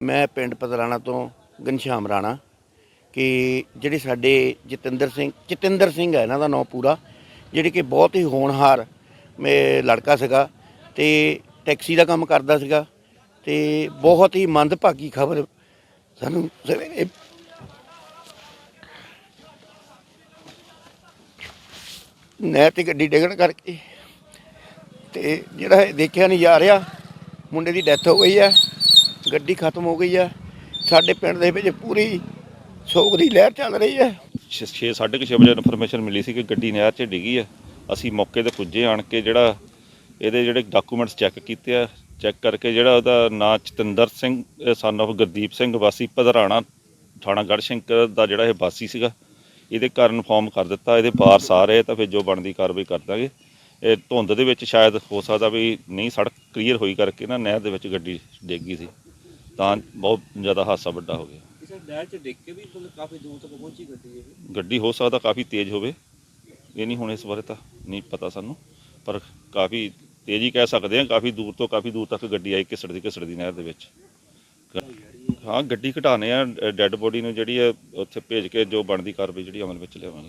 ਮੈਂ ਪਿੰਡ ਪਤਰਾਣਾ ਤੋਂ ਘਨਸ਼ਾਮ ਰਾਣਾ, ਕਿ ਜਿਹੜੇ ਸਾਡੇ ਜਤਿੰਦਰ ਸਿੰਘ ਜਤਿੰਦਰ ਸਿੰਘ ਹੈ ਇਹਨਾਂ ਦਾ ਨਾਮ ਪੂਰਾ, ਜਿਹੜੇ ਕਿ ਬਹੁਤ ਹੀ ਹੋਣਹਾਰ ਮੇ ਲੜਕਾ ਸੀਗਾ ਤੇ ਟੈਕਸੀ ਦਾ ਕੰਮ ਕਰਦਾ ਸੀਗਾ ਤੇ ਬਹੁਤ ਹੀ ਮੰਦਭਾਗੀ ਖਬਰ ਸਾਨੂੰ ਸਵੇਰੇ ਨਹਿਰ ਤੇ ਗੱਡੀ ਡਿੱਗਣ ਕਰਕੇ ਤੇ ਜਿਹੜਾ ਇਹ ਦੇਖਿਆ ਨਹੀਂ ਜਾ ਰਿਹਾ, ਮੁੰਡੇ ਦੀ ਡੈਥ ਹੋ ਗਈ ਹੈ। ਗੱਡੀ ਖਤਮ ਹੋ ਗਈ ਆ। ਸਾਡੇ ਪਿੰਡ ਦੇ ਵਿੱਚ ਪੂਰੀ ਸੋਗ ਦੀ ਲਹਿਰ ਚੱਲ ਰਹੀ ਹੈ 6 6:30 ਵਜੇ ਇਨਫੋਰਮੇਸ਼ਨ ਮਿਲੀ ਸੀ ਕਿ ਗੱਡੀ ਨਹਿਰ 'ਚ ਡਿੱਗੀ ਆ। ਅਸੀਂ ਮੌਕੇ ਤੇ ਪੁੱਜੇ, ਆਣ ਕੇ ਜਿਹੜਾ ਇਹਦੇ ਜਿਹੜੇ ਡਾਕੂਮੈਂਟਸ ਚੈੱਕ ਕੀਤੇ ਆ ਚੈੱਕ ਕਰਕੇ ਜਿਹੜਾ ਉਹਦਾ ਨਾਂ ਚਤਿੰਦਰ ਸਿੰਘ ਸਨ of ਗੁਰਦੀਪ ਸਿੰਘ, ਵਾਸੀ ਪਧਰਾਣਾ ਥਾਣਾ ਗੜਸ਼ੰਕਰ ਦਾ ਜਿਹੜਾ ਇਹ ਵਾਸੀ ਸੀਗਾ, ਇਹਦੇ ਘਰ ਇਨਫੋਰਮ ਕਰ ਦਿੱਤਾ, ਇਹਦੇ ਵਾਰਸ ਆ ਰਹੇ ਤਾਂ ਫਿਰ ਜੋ ਬਣਦੀ ਕਾਰਵਾਈ ਕਰ ਦਾਂਗੇ। ਇਹ ਧੁੰਦ ਦੇ ਵਿੱਚ ਸ਼ਾਇਦ ਹੋ ਸਕਦਾ ਵੀ ਨਹੀਂ, ਸੜਕ ਕਲੀਅਰ ਹੋਈ ਕਰਕੇ ਨਾ ਨਹਿਰ ਦੇ ਵਿੱਚ ਗੱਡੀ ਡਿੱਗ ਗਈ ਸੀ। ਤਾਂ ਬਹੁਤ ਜ਼ਿਆਦਾ ਹਾਦਸਾ ਵੱਡਾ ਹੋ ਗਿਆ। ਕਿਸੇ ਨਹਿਰ ਚ ਡਿੱਗ ਕੇ ਵੀ ਮਤਲਬ ਕਾਫੀ ਦੂਰ ਤੱਕ ਪਹੁੰਚੀ ਗੱਡੀ ਇਹ ਗੱਡੀ ਹੋ ਸਕਦਾ ਕਾਫੀ ਤੇਜ਼ ਹੋਵੇ। ਇਹ ਨਹੀਂ ਹੁਣ ਇਸ ਬਾਰੇ ਤਾਂ ਨਹੀਂ ਪਤਾ ਸਾਨੂੰ ਪਰ ਕਾਫੀ ਤੇਜ਼ ਹੀ ਕਹਿ ਸਕਦੇ ਹਾਂ ਕਾਫੀ ਦੂਰ ਤੋਂ ਕਾਫੀ ਦੂਰ ਤੱਕ ਗੱਡੀ ਆਈ ਘਿਸੜਦੀ ਘਿਸੜਦੀ ਨਹਿਰ ਦੇ ਵਿੱਚ। ਹਾਂ ਗੱਡੀ ਘਟਾਣੇ ਆ ਡੈੱਡ ਬੋਡੀ ਨੂੰ ਜਿਹੜੀ ਹੈ ਉੱਥੇ ਭੇਜ ਕੇ ਜੋ ਬਣਦੀ ਕਾਰਵਾਈ ਜਿਹੜੀ ਅਮਲ ਵਿੱਚ ਲਿਆਵਾਂਗੇ।